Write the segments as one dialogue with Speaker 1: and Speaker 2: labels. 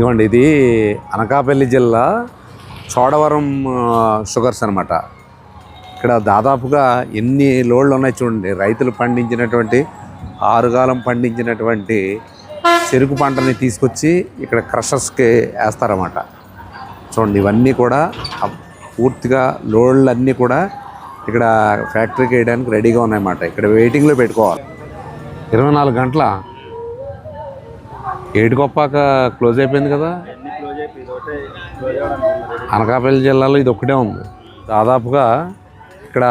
Speaker 1: ఇదిగోండి ఇది అనకాపల్లి జిల్లా చోడవరం షుగర్స్ అనమాట ఇక్కడ దాదాపుగా ఎన్ని లోడ్లు ఉన్నాయి చూడండి. రైతులు పండించినటువంటి ఆరుగాలం పండించినటువంటి చెరుకు పంటని తీసుకొచ్చి ఇక్కడ క్రషర్స్కి వేస్తారన్నమాట. చూడండి ఇవన్నీ కూడా పూర్తిగా లోడ్లు అన్నీ కూడా ఇక్కడ ఫ్యాక్టరీకి వేయడానికి రెడీగా ఉన్నాయన్నమాట. ఇక్కడ వెయిటింగ్లో పెట్టుకోవాలి. ఇరవై నాలుగు గంటల ఏడుకొప్పాక క్లోజ్ అయిపోయింది కదా? అనకాపల్లి జిల్లాలో ఇది ఒక్కటే ఉంది. దాదాపుగా ఇక్కడ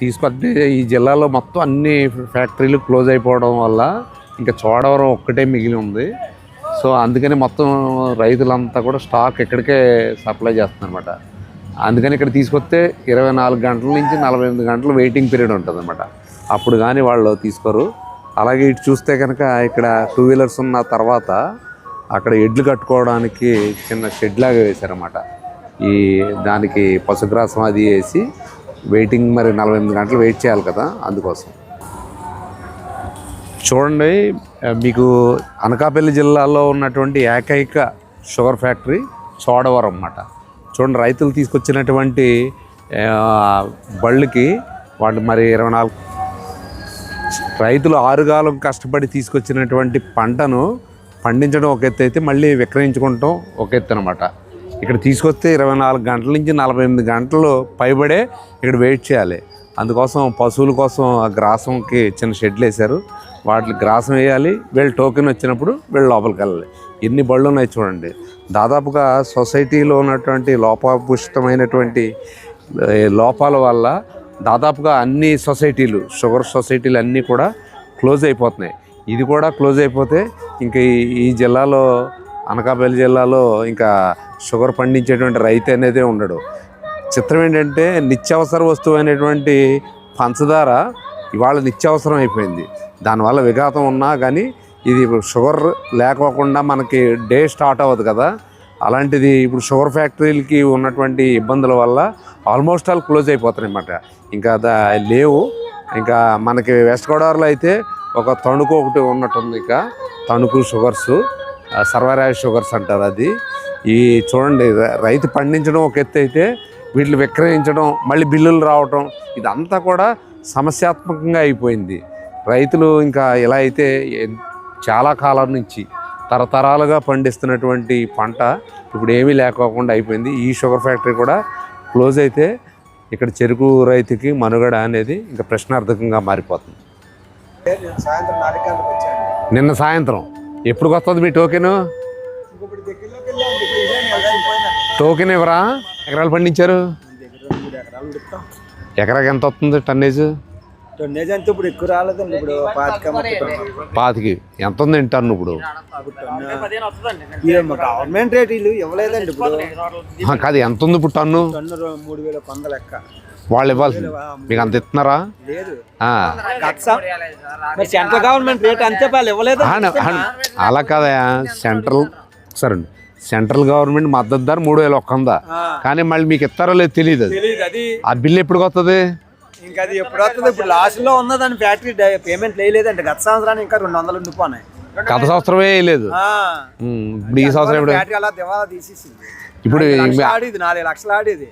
Speaker 1: తీసుకొస్తే ఈ జిల్లాలో మొత్తం అన్ని ఫ్యాక్టరీలు క్లోజ్ అయిపోవడం వల్ల ఇంకా చోడవరం ఒక్కటే మిగిలి ఉంది. సో అందుకని మొత్తం రైతులంతా కూడా స్టాక్ ఇక్కడికే సప్లై చేస్తుందన్నమాట అందుకని ఇక్కడ తీసుకొస్తే ఇరవై నాలుగు గంటల నుంచి నలభై ఎనిమిది గంటలు వెయిటింగ్ పీరియడ్ ఉంటుంది అనమాట అప్పుడు కానీ వాళ్ళు తీసుకోరు. అలాగే ఇటు చూస్తే కనుక ఇక్కడ టూ వీలర్స్ ఉన్న తర్వాత అక్కడ ఎడ్లు కట్టుకోవడానికి చిన్న షెడ్ లాగా వేశారన్నమాట. ఈ దానికి పశుగ్రాసం అది వేసి వెయిటింగ్ మరి నలభై ఎనిమిది గంటలు వెయిట్ చేయాలి కదా అందుకోసం. చూడండి మీకు అనకాపల్లి జిల్లాలో ఉన్నటువంటి ఏకైక షుగర్ ఫ్యాక్టరీ చోడవరం అన్నమాట. చూడండి రైతులు తీసుకొచ్చినటువంటి బళ్ళకి వాళ్ళు మరి ఇరవై నాలుగు రైతులు ఆరుగాలం కష్టపడి తీసుకొచ్చినటువంటి పంటను పండించడం ఒక ఎత్తు అయితే మళ్ళీ విక్రయించుకుంటాం ఒక ఎత్తు అనమాట ఇక్కడ తీసుకొస్తే ఇరవై నాలుగు గంటల నుంచి నలభై ఎనిమిది గంటలు పైబడే ఇక్కడ వెయిట్ చేయాలి. అందుకోసం పశువుల కోసం ఆ గ్రాసంకి చిన్న షెడ్లు వేశారు. వాటికి గ్రాసం వేయాలి. వీళ్ళు టోకెన్ వచ్చినప్పుడు వీళ్ళు లోపలికి వెళ్ళాలి. ఎన్ని బళ్ళు ఉన్నాయి చూడండి. దాదాపుగా సొసైటీలో ఉన్నటువంటి లోపభూషితమైనటువంటి లోపాల వల్ల దాదాపుగా అన్ని సొసైటీలు షుగర్ సొసైటీలు అన్నీ కూడా క్లోజ్ అయిపోతున్నాయి. ఇది కూడా క్లోజ్ అయిపోతే ఇంకా ఈ- జిల్లాలో అనకాపల్లి జిల్లాలో ఇంకా షుగర్ పండించేటువంటి రైతు అనేది ఉండడు. చిత్రం ఏంటంటే నిత్యావసర వస్తువు అనేటువంటి పంచదార ఇవాళ నిత్యావసరం అయిపోయింది. దానివల్ల విఘాతం ఉన్నా కానీ ఇది షుగర్ లేకోకుండా మనకి డే స్టార్ట్ అవ్వదు కదా. అలాంటిది ఇప్పుడు షుగర్ ఫ్యాక్టరీలకి ఉన్నటువంటి ఇబ్బందుల వల్ల ఆల్మోస్ట్ ఆల్ క్లోజ్ అయిపోతున్నాయి అన్నమాట. ఇంకా దా లేవు. ఇంకా మనకి వెస్ట్ గోదావరిలో అయితే ఒక తణుకు ఒకటి ఉన్నట్టుంది ఇక. తణుకు షుగర్స్ సర్వరాయ షుగర్స్ అంటారు అది. ఈ చూడండి రైతు పండించడం ఒక ఎత్తు అయితే వీటిని విక్రయించడం మళ్ళీ బిల్లులు రావటం ఇదంతా కూడా సమస్యాత్మకంగా అయిపోయింది. రైతులు ఇంకా ఇలా అయితే చాలా కాలం నుంచి తరతరాలుగా పండిస్తున్నటువంటి పంట ఇప్పుడు ఏమీ లేకోకుండా అయిపోయింది. ఈ షుగర్ ఫ్యాక్టరీ కూడా క్లోజ్ అయితే ఇక్కడ చెరుకు రైతుకి మనుగడ అనేది ఇంకా ప్రశ్నార్థకంగా మారిపోతుంది. నిన్న సాయంత్రం ఎప్పుడు వస్తుంది మీ టోకెను? టోకెన్ ఇవ్వరా? ఎకరాలు పండించారు? ఎకరాకి ఎంత వస్తుంది టన్నేజ్?
Speaker 2: టన్నేజ్ ఇప్పుడు ఎక్కువ రాలేదండి ఇప్పుడు పాతిక.
Speaker 1: పాతికి. ఎంత ఉంది టన్ను ఇప్పుడు?
Speaker 2: గవర్నమెంట్ రేట్ వీళ్ళు ఇవ్వలేదండి ఇప్పుడు.
Speaker 1: కాదు ఎంత ఉంది ఇప్పుడు టన్ను?
Speaker 2: మూడు వేల వంద లెక్క.
Speaker 1: వాళ్ళు ఇవ్వాల్సింది. మీకు అంత ఇస్తున్నారా?
Speaker 2: సెంట్రల్ గవర్నమెంట్ రేట్ అంతే వాళ్ళు ఇవ్వలేదు.
Speaker 1: అలా కాదా? సెంట్రల్ సరే సెంట్రల్ గవర్నమెంట్ మద్దతు ధర మూడు వేల ఒక్క కానీ మళ్ళీ మీకు ఇస్తారో లేదు తెలియదు అది.
Speaker 2: తెలియదు అది
Speaker 1: ఆ బిల్లు ఎప్పుడు వస్తుంది
Speaker 2: ఇంకా అది ఎప్పుడు వస్తుంది ఇప్పుడు లాస్ట్లో ఉన్నదాని ఫ్యాక్టరీ పేమెంట్ లేదండి గత సంవత్సరానికి ఇంకా రెండు వందలు ఉండిపోయినాయి
Speaker 1: గత సంవత్సరమే లేదు
Speaker 2: ఆ.
Speaker 1: ఉమ్, ఇప్పుడు ఈ సంవత్సరం ఇప్పుడు
Speaker 2: ఫ్యాక్టరీ అలా దివాలా తీసేసింది.
Speaker 1: ఇప్పుడు
Speaker 2: నాలుగు లక్షలు ఆడేది నాలుగు లక్షలు ఆడేది.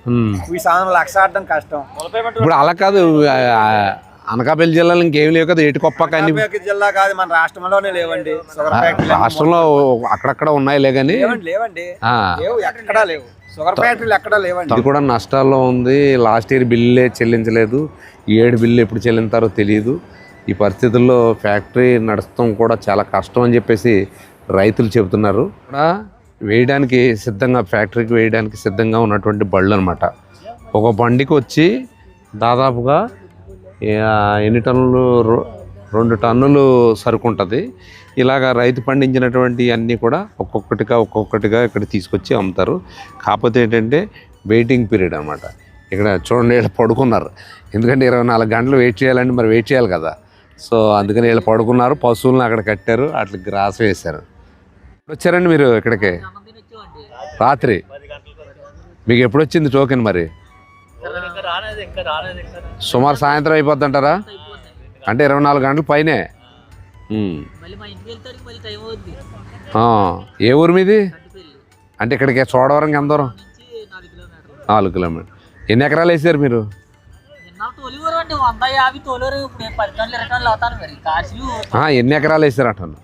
Speaker 2: ఈ సంవత్సరం లక్ష ఆడడం కష్టం.
Speaker 1: ఇప్పుడు అలా కాదు అనకాపల్లి జిల్లాలో ఇంకేం లేవు కదా ఏటి కొప్పక అన్ని
Speaker 2: విశాఖ జిల్లా కాదు మన రాష్ట్రంలోనే లేవండి.
Speaker 1: రాష్ట్రంలో అక్కడక్కడ ఉన్నాయిలే కానీ.
Speaker 2: లేవండి ఎక్కడా లేవు. షుగర్ ఫ్యాక్టరీలు ఎక్కడా లేవండి.
Speaker 1: ఇది కూడా నష్టాల్లో ఉంది. లాస్ట్ ఇయర్ బిల్లే చెల్లించలేదు. ఏడు బిల్లు ఎప్పుడు చెల్లింతారో తెలియదు ఈ పరిస్థితుల్లో ఫ్యాక్టరీ నడపడం కూడా చాలా కష్టం అని చెప్పేసి రైతులు చెబుతున్నారు. కూడా వేయడానికి సిద్ధంగా ఫ్యాక్టరీకి వేయడానికి సిద్ధంగా ఉన్నటువంటి బళ్ళు అనమాట ఒక బండికి వచ్చి దాదాపుగా ఎన్ని టన్నులు రెండు టన్నులు సరుకు ఉంటుంది ఇలాగ రైతు పండించినటువంటి అన్నీ కూడా ఒక్కొక్కటిగా ఒక్కొక్కటిగా ఇక్కడ తీసుకొచ్చి అమ్ముతారు. కాకపోతే ఏంటంటే వెయిటింగ్ పీరియడ్ అనమాట ఇక్కడ చూడండి వీళ్ళు పడుకున్నారు. ఎందుకంటే ఇరవై నాలుగు గంటలు వెయిట్ చేయాలంటే మరి వెయిట్ చేయాలి కదా. సో అందుకని వీళ్ళు పడుకున్నారు. పశువులను అక్కడ కట్టారు. అట్లా గ్రాస్ వేశారు. వచ్చారండి మీరు ఇక్కడికి? రాత్రి. మీకు ఎప్పుడు వచ్చింది టోకెన్ మరి? సుమారు సాయంత్రం అయిపోద్ది. అంటారా అంటే ఇరవై నాలుగు గంటల పైనే. ఏ ఊరు మీది? అంటే ఇక్కడికి చోడవరంకి ఎంత దూరం?
Speaker 3: నాలుగు
Speaker 1: కిలోమీటర్. ఎన్ని ఎకరాలు వేసారు మీరు? ఎన్ని ఎకరాలు వేసారు అంటాను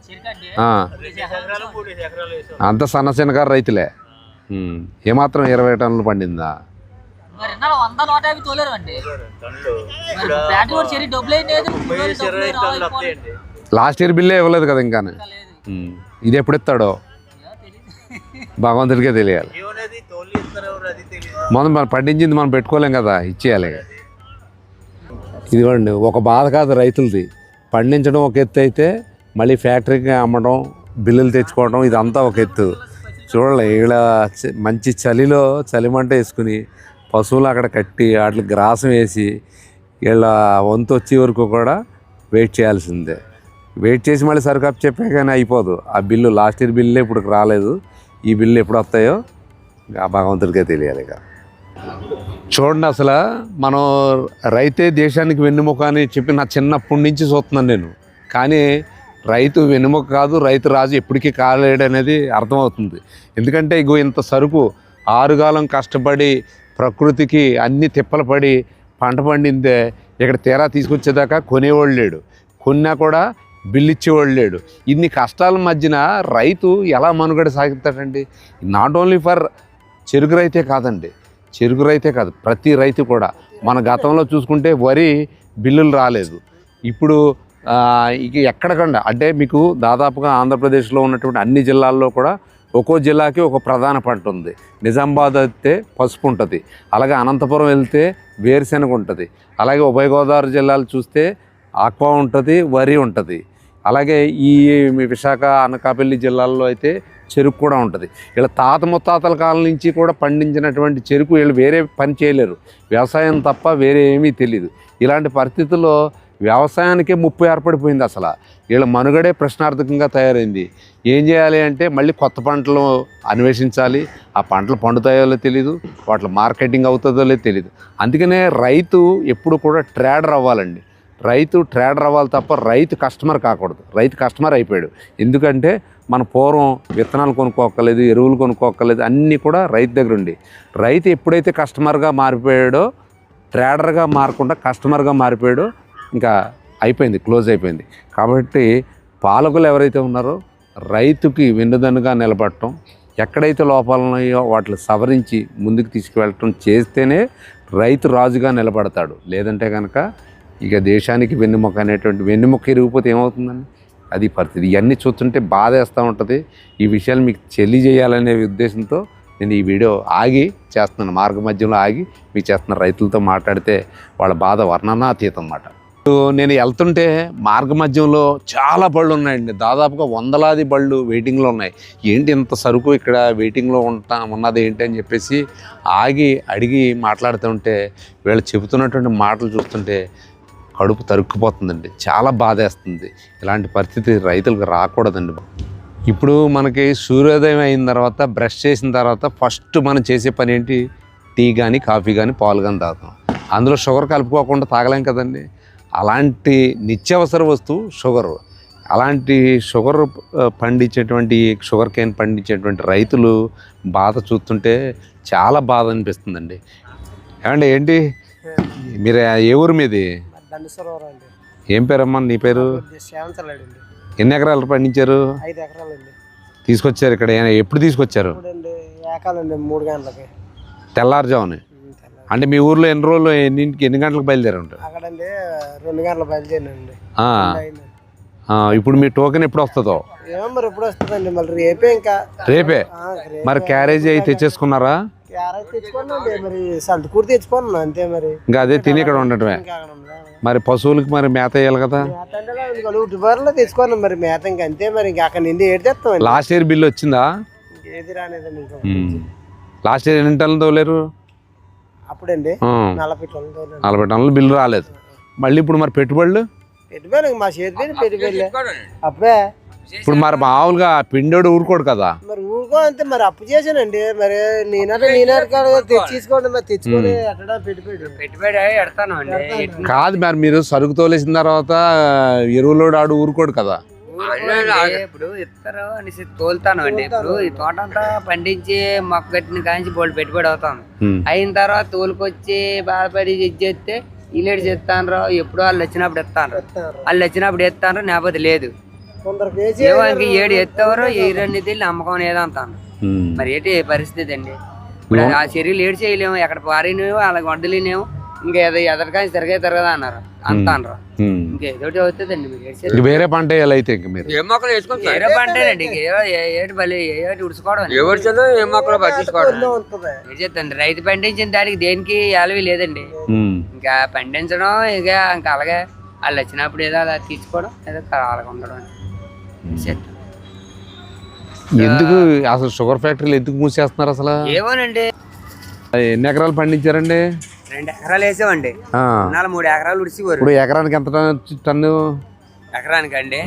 Speaker 1: అంత సన్న చిన్నకారు రైతులే. ఏమాత్రం ఇరవై టన్నులు పండిందా?
Speaker 3: మరి వంద నూట యాభై తోలేరు అండి. కూడా చెరి డబ్బులు అయింది
Speaker 1: లాస్ట్ ఇయర్ బిల్లే ఇవ్వలేదు కదా ఇంకా ఇది ఎప్పుడు ఇస్తాడో? భగవంతుడికే తెలియాలి. మనం మనం పండించింది మనం పెట్టుకోలేం కదా ఇచ్చేయాలి ఇదిగోండి ఒక బాధ కాదు రైతులది. పండించడం ఒక ఎత్తు అయితే మళ్ళీ ఫ్యాక్టరీకి అమ్మడం బిల్లులు తెచ్చుకోవడం ఇదంతా ఒక ఎత్తు. చూడాలి చ- మంచి చలిలో చలిమంట వేసుకుని పశువులు అక్కడ కట్టి వాటికి గ్రాసం వేసి వీళ్ళ వంతు వచ్చే వరకు కూడా వెయిట్ చేయాల్సిందే. వెయిట్ చేసి మళ్ళీ సరుకప్ చెప్పే కానీ అయిపోదు. ఆ బిల్లు లాస్ట్ ఇయర్ బిల్లు ఇప్పుడు రాలేదు. ఈ బిల్లు ఎప్పుడు వస్తాయో ఆ భగవంతుడికే తెలియాలి ఇక. చూడండి అసలు మనం రైతే దేశానికి వెన్నుముక అని చెప్పి నా చిన్నప్పటి నుంచి చూస్తున్నాను నేను. కానీ రైతు వెన్నెముక కాదు రైతు రాజు ఎప్పటికీ కాలేడు అనేది అర్థమవుతుంది. ఎందుకంటే ఇగో ఇంత సరుకు ఆరుగాలం కష్టపడి ప్రకృతికి అన్ని తిప్పలు పడి పంట పండిందే ఇక్కడ తీరా తీసుకొచ్చేదాకా కొనేవాళ్ళు లేడు. కొన్నా కూడా బిల్లు ఇచ్చేవాళ్ళు లేడు. ఇన్ని కష్టాల మధ్యన రైతు ఎలా మనుగడ సాగిస్తాడండి? నాట్ ఓన్లీ ఫర్ చెరుకు రైతే కాదండి చెరుకు రైతే కాదు ప్రతి రైతు కూడా. మన గతంలో చూసుకుంటే వరి బిల్లులు రాలేదు. ఇప్పుడు ఇక ఎక్కడకుండా అంటే మీకు దాదాపుగా ఆంధ్రప్రదేశ్లో ఉన్నటువంటి అన్ని జిల్లాల్లో కూడా ఒక్కో జిల్లాకి ఒక ప్రధాన పంట ఉంది. నిజామాబాద్ అయితే పసుపు ఉంటుంది. అలాగే అనంతపురం వెళ్తే వేరుశెనగ ఉంటుంది. అలాగే ఉభయ గోదావరి జిల్లాలు చూస్తే ఆక్వా ఉంటుంది వరి ఉంటుంది. అలాగే ఈ విశాఖ అనకాపల్లి జిల్లాల్లో అయితే చెరుకు కూడా ఉంటుంది. వీళ్ళ తాత ముత్తాతల కాలం నుంచి కూడా పండించినటువంటి చెరుకు వీళ్ళు వేరే పని చేయలేరు. వ్యవసాయం తప్ప వేరే ఏమీ తెలియదు ఇలాంటి పరిస్థితుల్లో వ్యవసాయానికే ముప్పు ఏర్పడిపోయింది అసలు. వీళ్ళ మనుగడే ప్రశ్నార్థకంగా తయారైంది. ఏం చేయాలి అంటే మళ్ళీ కొత్త పంటలు అన్వేషించాలి. ఆ పంటలు పండుతాయో తెలియదు వాటి మార్కెటింగ్ అవుతుందో లేదో తెలియదు అందుకనే రైతు ఎప్పుడు కూడా ట్రేడర్ అవ్వాలండి. రైతు ట్రేడర్ అవ్వాలి తప్ప రైతు కస్టమర్ కాకూడదు. రైతు కస్టమర్ అయిపోయాడు. ఎందుకంటే మన పూర్వం విత్తనాలు కొనుక్కోక్కర్లేదు ఎరువులు కొనుక్కోక్కర్లేదు అన్నీ కూడా రైతు దగ్గర ఉండి. రైతు ఎప్పుడైతే కస్టమర్గా మారిపోయాడో ట్రేడర్గా మారకుండా కస్టమర్గా మారిపోయాడో ఇంకా అయిపోయింది క్లోజ్ అయిపోయింది. కాబట్టి పాలకులు ఎవరైతే ఉన్నారో రైతుకి వెన్నుదన్నుగా నిలబడటం ఎక్కడైతే లోపాలు ఉన్నాయో వాటిని సవరించి ముందుకు తీసుకువెళ్ళటం చేస్తేనే రైతు రాజుగా నిలబడతాడు. లేదంటే కనుక ఇక దేశానికి వెన్నుముక అనేటువంటి వెన్నుముక ఇరిగిపోతే ఏమవుతుందండి? అది పరిస్థితి. ఇవన్నీ చూస్తుంటే బాధ వేస్తూ ఉంటుంది. ఈ విషయాలు మీకు తెలియజేయాలనే ఉద్దేశంతో నేను ఈ వీడియో ఆగి చేస్తున్నాను. మార్గ మధ్యంలో ఆగి మీకు చేస్తున్న రైతులతో మాట్లాడితే వాళ్ళ బాధ వర్ణనాతీతం అన్నమాట నేను వెళ్తుంటే మార్గ మధ్యంలో చాలా బళ్ళు ఉన్నాయండి. దాదాపుగా వందలాది బళ్ళు వెయిటింగ్లో ఉన్నాయి. ఏంటి ఇంత సరుకు ఇక్కడ వెయిటింగ్లో ఉంటా ఉన్నది ఏంటి అని చెప్పేసి ఆగి అడిగి మాట్లాడుతుంటే వీళ్ళు చెబుతున్నటువంటి మాటలు చూస్తుంటే కడుపు తరుక్కుపోతుందండి. చాలా బాధేస్తుంది. ఇలాంటి పరిస్థితి రైతులకు రాకూడదండి. ఇప్పుడు మనకి సూర్యోదయం అయిన తర్వాత బ్రష్ చేసిన తర్వాత ఫస్ట్ మనం చేసే పని ఏంటి? టీ కానీ కాఫీ కానీ పాలు కానీ తాగుతాం. అందులో షుగర్ కలుపుకోకుండా తాగలేం కదండి. అలాంటి నిత్యావసర వస్తువు షుగర్. అలాంటి షుగర్ పండించేటువంటి షుగర్ కేన్ పండించేటువంటి రైతులు బాధ చూస్తుంటే చాలా బాధ అనిపిస్తుందండి. ఏమండి ఏంటి? మీరు ఏ ఊరు మీది? ఏం పేరమ్మా నీ పేరు? ఎన్ని ఎకరాలు పండించారు? తీసుకొచ్చారు ఇక్కడ ఎప్పుడు తీసుకొచ్చారు? తెల్లారుజామున. అంటే మీ ఊర్లో ఎన్ని రోజులు ఎన్నింటికి ఎన్ని గంటలకు బయలుదేరి ఉంటారు
Speaker 2: అక్కడండి రెండు గంటలు బయలుదేరినండి.
Speaker 1: ఇప్పుడు మీ టోకెన్ ఎప్పుడు వస్తుందో?
Speaker 2: ఏమో మరి ఎప్పుడు వస్తుందండి మళ్ళీ రేపే ఇంకా.
Speaker 1: రేపే. మరి క్యారేజ్ అయి తెచ్చేసుకున్నారా?
Speaker 2: క్యారెట్ తెచ్చుకోండి మరి సంతకూర తెచ్చుకోండి అంతే మరి.
Speaker 1: ఇంకా అదే తిని ఇక్కడ ఉండటమే? మరి పశువులకి మరి మేత వేయాలి కదా?
Speaker 2: మేత అంటే ఇలా ఉంది కదా, ఉట్టి బర్రెలో తెచ్చుకోండి మరి మేత ఇంకా అంతే మరి ఇంకా అక్కడ నుండి ఏడు తెస్తామండి.
Speaker 1: లాస్ట్ ఇయర్ బిల్ వచ్చిందా?
Speaker 2: ఏది.
Speaker 1: లాస్ట్ ఇయర్ ఎన్ని టన్నులు తోలేరు?
Speaker 2: అప్పుడండి నలభై.
Speaker 1: నలభై టన్నులు బిల్లు రాలేదు. మళ్ళీ ఇప్పుడు మరి పెట్టుబడులు?
Speaker 2: పెట్టుబడి మా చేతి పెట్టుబడి అప్పుడే
Speaker 1: ఇప్పుడు మరి మామూలుగా పిండోడు ఊరుకోడు కదా.
Speaker 2: మరి ఊరుకో అంతే మరి అప్పు చేశానండి. మరి నేనంటే నేనారు కాదు తెచ్చేసుకోండి మరి తెచ్చుకొని ఎక్కడ పెట్టుబడి.
Speaker 4: పెట్టుబడి ఎడతాను అండి.
Speaker 1: కాదు మరి మీరు సరుకు తోలేసిన తర్వాత ఎరువులోడు ఆడు ఊరుకోడు కదా.
Speaker 4: ఇప్పుడు ఇస్తారు అనేసి తోలుతాను అండి ఇప్పుడు ఈ తోట అంతా పండించి మొక్క కట్టిన కాంచి బోల్డ్ పెట్టుబడి అవుతాను. అయిన తర్వాత తోలుకొచ్చి బాధపడి చేస్తే ఇల్లేడు చేస్తాను ఎప్పుడు వాళ్ళు వచ్చినప్పుడు ఇస్తాను వాళ్ళు వచ్చినప్పుడు ఇస్తాను లేకపోతే లేదు. ఏవానికి ఏడు ఎత్తవరో ఏ రెండు తెలియదు నమ్మకం ఏదో అంటాను
Speaker 1: ఉమ్.
Speaker 4: మరి ఏంటి పరిస్థితి అండి? ఇప్పుడు ఆ చర్యలు ఏడు చేయలేము ఎక్కడ పారినేమో అలాగ వండలేనేమో ఇంకా ఏదో ఎదరికాని తిరగే తిరగదా అన్నారు. అంటాను
Speaker 1: ఉమ్.
Speaker 4: ఇంకేదోటి అవుతుందండి మీరు.
Speaker 1: ఇంక వేరే పంట వేయాలి అయితే ఇంక మీరు?
Speaker 5: ఏ మొక్కలు వేసుకుంటారు
Speaker 4: వేరే పంటేనండి ఏ- ఏటి బలి ఏటి ఉడుచుకోవడం.
Speaker 5: ఎవరి ఏ మొక్కలు పట్టించుకోవడం.
Speaker 2: ఉంటుంది.
Speaker 4: ఏం చేద్దండి. రైతు పండించిన దానికి దేనికి అలవి లేదండి.
Speaker 1: ఉమ్.
Speaker 4: ఇంకా పండించడం ఇక ఇంకా అలాగే వాళ్ళు వచ్చినప్పుడు ఏదో అలా తీసుకోవడం ఏదో అలాగ ఉండడం చేద్దాం.
Speaker 1: ఎందుకు అసలు షుగర్ ఫ్యాక్టరీలు ఎందుకు మూసేస్తున్నారు అసలు?
Speaker 4: ఏమోనండి.
Speaker 1: ఎన్ని ఎకరాలు పండించారండి?
Speaker 4: రెండు ఎకరాలు వేసామండి. మూడు ఎకరాలు ఉడిచిపోరు
Speaker 1: ఇప్పుడు ఎకరానికి ఎంత టన్- టన్ను?
Speaker 4: ఎకరానికి అండి.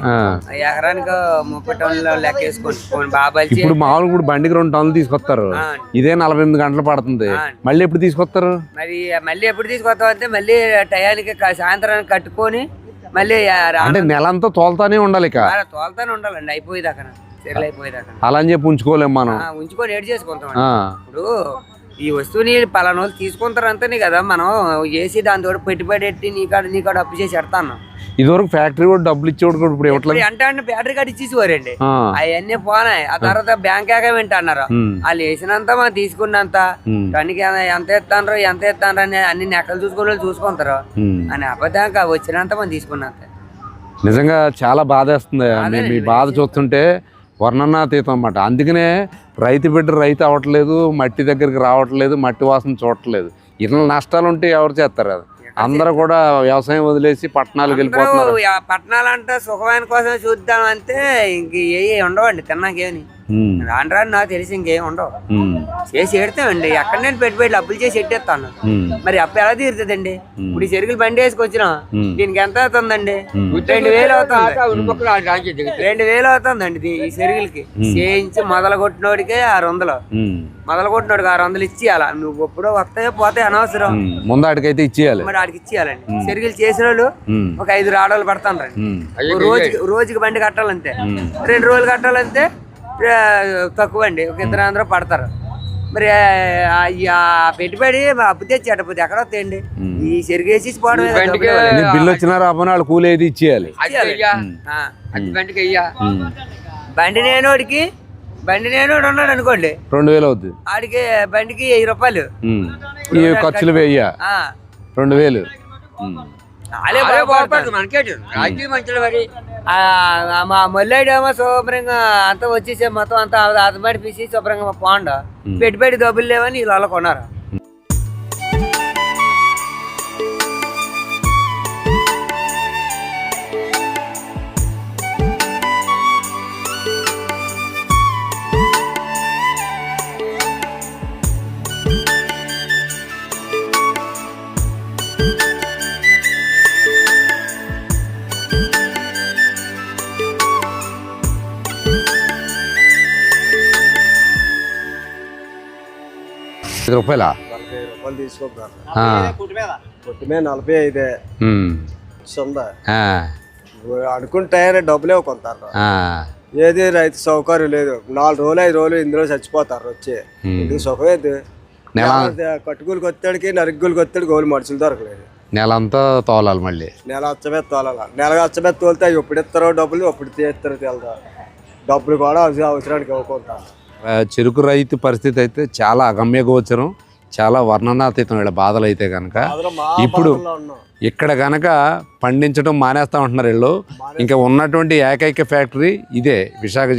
Speaker 4: ఎకరానికి ముప్పై టన్నులు లెక్క వేసుకోండి. బాబాయ్
Speaker 1: ఇప్పుడు మామూలు ఇప్పుడు బండికి రెండు టన్నులు తీసుకొస్తారు. ఇదే నలభై ఎనిమిది గంటలు పడుతుంది. మళ్ళీ ఎప్పుడు తీసుకొస్తారు?
Speaker 4: మరి మళ్ళీ ఎప్పుడు తీసుకొస్తాం అంటే మళ్ళీ టయానికి సాయంత్రానికి కట్టుకొని మళ్ళీ
Speaker 1: అంటే నెలంతా తోలుతానే ఉండాలి ఇక.
Speaker 4: తోలుతానే ఉండాలండి. అయిపోయేదాకా.
Speaker 1: అలా అని చెప్పి ఉంచుకోలేము మనం.
Speaker 4: ఉంచుకొని ఏడు చేసుకుంటాం. ఇప్పుడు ఈ వస్తువుని పలానా వాళ్ళు తీసుకుంటారు అంతేనే కదా మనం చేసి దాంతో పెట్టుబడి పెట్టి నీ కాడ నీ కాడ అప్పు చేసి పెడతాను
Speaker 1: ఇదివరకు ఫ్యాక్టరీ కూడా డబ్బులు ఇచ్చేవాడు కూడా ఇప్పుడు ఇవ్వట్లేదు
Speaker 4: అంటే అంటే బ్యాటరీ కార్డు ఇచ్చేసేవారండి. అవన్నీ పోనాయి. ఆ తర్వాత బ్యాంక్ వింట అన్నారు. వాళ్ళు వేసినంత మనం తీసుకున్నంత. దానికి ఎంత ఎత్తానరో ఎంత ఎత్తానరో అని అన్ని నెక్కలు చూసుకుని వాళ్ళు చూసుకుంటారు. అని అబద్ధంగా వచ్చినంత మనం తీసుకున్నంత.
Speaker 1: నిజంగా చాలా బాధేస్తుంది. మీ- మీ బాధ చూస్తుంటే వర్ణనాతీతం అన్నమాట అందుకనే రైతు బిడ్డ రైతు అవ్వట్లేదు మట్టి దగ్గరికి రావట్లేదు మట్టి వాసన చూడట్లేదు. ఇట్లా నష్టాలు ఉంటే ఎవరు చేస్తారు అది? అందరూ కూడా వ్యవసాయం వదిలేసి పట్టణాలకు వెళ్ళిపోతున్నారు.
Speaker 4: అందరూ ఆ పట్టణాలంటే సుఖమైన కోసం చూద్దాం అంటే ఇంక ఏ ఉండవండి తిన్నాకేమి. రాను రాను నాకు తెలిసి ఇంకేం ఉండవు. చేసి ఎడతామండి. ఎక్కడ నేను పెట్టుబడి అప్పులు చేసి ఎట్టేస్తాను. మరి అప్పు ఎలా తీరుతుందండి? ఇప్పుడు ఈ చెరుకులు బండి వేసుకొచ్చినా. దీనికి ఎంత అవుతుందండి. రెండు వేలు అవుతుంది రెండు వేలు అవుతుందండి ఇది ఈ చెరుకులకి. చేయించి మొదలు కొట్టినోడికే ఆరు వందలు. మొదలు కొట్టినోడికి ఆరు వందలు ఇచ్చేయాల. నువ్వు ఎప్పుడో వస్తాయో పోతాయి అనవసరం.
Speaker 1: ఉమ్. ముందాటికైతే ఇచ్చేయాలి.
Speaker 4: మరి ఆడికి ఇచ్చేయాలండి. చెరుకులు చేసిన వాళ్ళు. ఒక ఐదు ఆడవాళ్ళు పడతాను రండి.
Speaker 1: ఉమ్.
Speaker 4: రోజుకి రోజుకి బండి కట్టాలంతే. రెండు రోజులు కట్టాలంతే తక్కువ అండి ఒక ఇద్దరు అందరూ పడతారు. మరి పెట్టుబడి అప్పు తెచ్చి అట్టపోతే ఎక్కడ వస్తాయండి? ఈ చెరుగేసి పోవడం
Speaker 1: బిల్లు వచ్చినా రాబోనా వాళ్ళు కూలి ఏది ఇచ్చేయాలి.
Speaker 4: బండి నేనోడికి బండి నేనోడు ఉన్నాడు అనుకోండి.
Speaker 1: రెండు వేలు అవుతుంది
Speaker 4: ఆడికి బండికి వెయ్యి రూపాయలు.
Speaker 1: ఈ ఖర్చులు వెయ్య.
Speaker 4: ఆ,
Speaker 1: రెండు వేలు.
Speaker 4: వాళ్ళే.
Speaker 5: బాగుపడుతుంది మనకేంటి రాజకీయ మంచిది మరి
Speaker 4: మా మల్లెడేమో శుభ్రంగా అంతా వచ్చేసే మొత్తం అంతా అదమాడి పీసి శుభ్రంగా పోండ పెట్టుబడి డబ్బులు లేవని వీళ్ళు వాళ్ళ కొన్నారు
Speaker 1: రూపాయలా?
Speaker 2: నలభై రూపాయలు. పుట్టి మీద నలభై ఐదే. అనుకుంటే డబ్బులే కొంటారు. ఏది రైతు సౌకర్యం లేదు. నాలుగు రోజులు ఐదు రోజులు ఇందులో చచ్చిపోతారు వచ్చి. ఇది సుఖమేది కట్టుకూలికి వచ్చాడికి నరిగ్గులకి వచ్చాడు గోలు మనుషులు దొరకలేదు.
Speaker 1: నెల అంతా తోలాలి మళ్ళీ.
Speaker 2: నెల అచ్చబెత్త తోలాల? నెల అచ్చబెత్త తోలితే అవి ఎప్పుడు ఇస్తారో డబ్బులు ఎప్పుడు తీస్తారో తెలదా? డబ్బులు కూడా అవసరం- అవసరానికి ఇవ్వకుండా.
Speaker 1: ఆ, చెరుకు రైతు పరిస్థితి అయితే చాలా అగమ్య గోచరం చాలా వర్ణనాతీతం వీళ్ళ బాధలు అయితే కనుక ఇప్పుడు ఇక్కడ గనక పండించడం మానేస్తా ఉంటున్నారు వీళ్ళు. ఇంకా ఉన్నటువంటి ఏకైక ఫ్యాక్టరీ ఇదే విశాఖ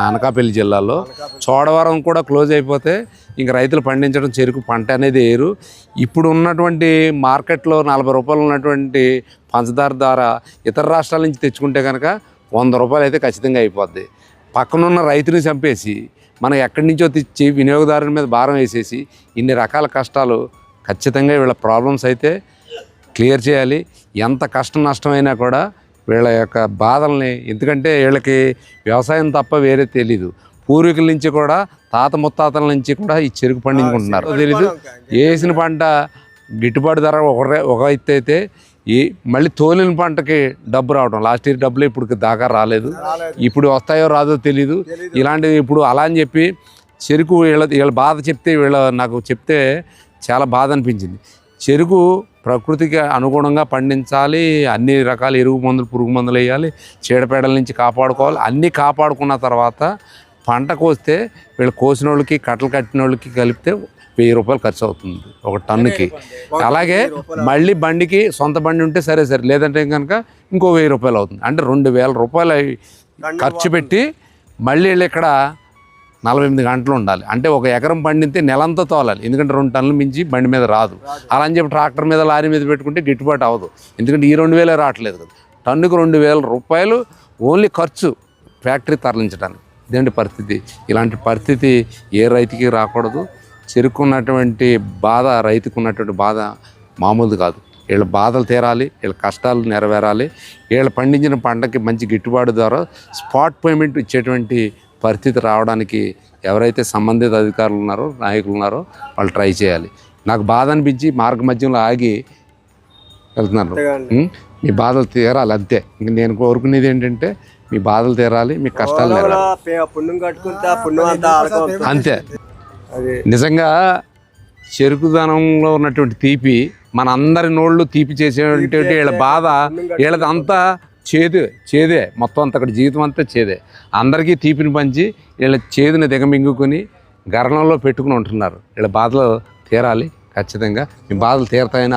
Speaker 1: అనకాపల్లి జిల్లాలో. చోడవరం కూడా క్లోజ్ అయిపోతే ఇంకా రైతులు పండించడం చెరుకు పంట అనేది వేయరు. ఇప్పుడు ఉన్నటువంటి మార్కెట్లో నలభై రూపాయలు ఉన్నటువంటి పంచదార ద్వారా ఇతర రాష్ట్రాల నుంచి తెచ్చుకుంటే కనుక వంద రూపాయలు అయితే ఖచ్చితంగా అయిపోద్ది. పక్కనున్న రైతుని చంపేసి మనం ఎక్కడి నుంచో తెచ్చి వినియోగదారుని మీద భారం వేసేసి ఇన్ని రకాల కష్టాలు ఖచ్చితంగా వీళ్ళ ప్రాబ్లమ్స్ అయితే క్లియర్ చేయాలి. ఎంత కష్టం నష్టమైనా కూడా వీళ్ళ యొక్క బాధల్ని ఎందుకంటే వీళ్ళకి వ్యవసాయం తప్ప వేరే తెలీదు. పూర్వీకుల నుంచి కూడా తాత ముత్తాతల నుంచి కూడా ఈ చెరుకు పండించుకుంటున్నారు. తెలీదు. వేసిన పంట గిట్టుబాటు ధర ఒక ఒక ఎత్తు అయితే ఈ మళ్ళీ తోలిన పంటకి డబ్బు రావడం లాస్ట్ ఇయర్ డబ్బులు ఇప్పుడు దాకా రాలేదు. ఇప్పుడు వస్తాయో రాదో తెలీదు. ఇలాంటివి ఇప్పుడు అలా అని చెప్పి చెరుకు వీళ్ళ వీళ్ళ బాధ చెప్తే వీళ్ళ నాకు చెప్తే చాలా బాధ అనిపించింది. చెరుకు ప్రకృతికి అనుగుణంగా పండించాలి. అన్ని రకాల ఎరువు మందులు పురుగు మందులు వేయాలి. చీడపేడల నుంచి కాపాడుకోవాలి. అన్నీ కాపాడుకున్న తర్వాత పంట కోస్తే వీళ్ళు కోసిన వాళ్ళకి కట్టలు కట్టిన వాళ్ళకి కలిపితే వెయ్యి రూపాయలు ఖర్చు అవుతుంది ఒక టన్నుకి. అలాగే మళ్ళీ బండికి సొంత బండి ఉంటే సరే సరే. లేదంటే కనుక ఇంకో వెయ్యి రూపాయలు అవుతుంది. అంటే రెండు వేల రూపాయలు ఖర్చు పెట్టి మళ్ళీ వీళ్ళు ఇక్కడ నలభై ఎనిమిది గంటలు ఉండాలి. అంటే ఒక ఎకరం పండితే నెలంతా తోలాలి. ఎందుకంటే రెండు టన్నులు మించి బండి మీద రాదు. అలా అని చెప్పి ట్రాక్టర్ మీద లారీ మీద పెట్టుకుంటే గిట్టుబాటు అవ్వదు. ఎందుకంటే ఈ రెండు వేలే రావట్లేదు కదా. టన్నుకు రెండు వేల రూపాయలు ఓన్లీ ఖర్చు ఫ్యాక్టరీ తరలించడానికి. ఇదేంటి పరిస్థితి? ఇలాంటి పరిస్థితి ఏ రైతుకి రాకూడదు. చెరుకున్నటువంటి బాధ రైతుకు ఉన్నటువంటి బాధ మామూలుది కాదు. వీళ్ళ బాధలు తీరాలి వీళ్ళ కష్టాలు నెరవేరాలి. వీళ్ళు పండించిన పంటకి మంచి గిట్టుబాటు ద్వారా స్పాట్ పేమెంట్ ఇచ్చేటువంటి పరిస్థితి రావడానికి ఎవరైతే సంబంధిత అధికారులు ఉన్నారో నాయకులు ఉన్నారో వాళ్ళు ట్రై చేయాలి. నాకు బాధ అనిపించి మార్గ మధ్యంలో ఆగి వెళ్తున్నారు? మీ బాధలు తీరాలి అంతే. ఇంక నేను కోరుకునేది ఏంటంటే మీ బాధలు తీరాలి మీ కష్టాలు
Speaker 2: అంతే.
Speaker 1: నిజంగా చెరుకుదనంలో ఉన్నటువంటి తీపి మన అందరి నోళ్ళు తీపి చేసేటువంటి వీళ్ళ బాధ వీళ్ళది అంతా చేదు చేదే. మొత్తం అంతా అక్కడ జీవితం అంతా చేదే. అందరికీ తీపిని పంచి వీళ్ళ చేదుని దిగమింగుకొని గర్ణంలో పెట్టుకుని ఉంటున్నారు. వీళ్ళ బాధలు తీరాలి ఖచ్చితంగా. మీ బాధలు తీరతాయని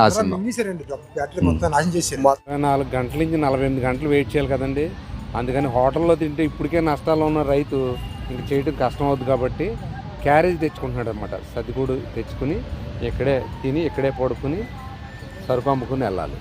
Speaker 1: ఇరవై నాలుగు గంటల నుంచి నలభై ఎనిమిది గంటలు వెయిట్ చేయాలి కదండి. అందుకని హోటల్లో తింటే ఇప్పటికే నష్టాల్లో ఉన్న రైతు ఇంక చేయడం కష్టం అవుతుంది కాబట్టి క్యారేజ్ తెచ్చుకుంటున్నాడు అనమాట సర్దిగూడు తెచ్చుకుని ఇక్కడే తిని ఇక్కడే పడుకుని సరుకు అమ్ముకుని వెళ్ళాలి.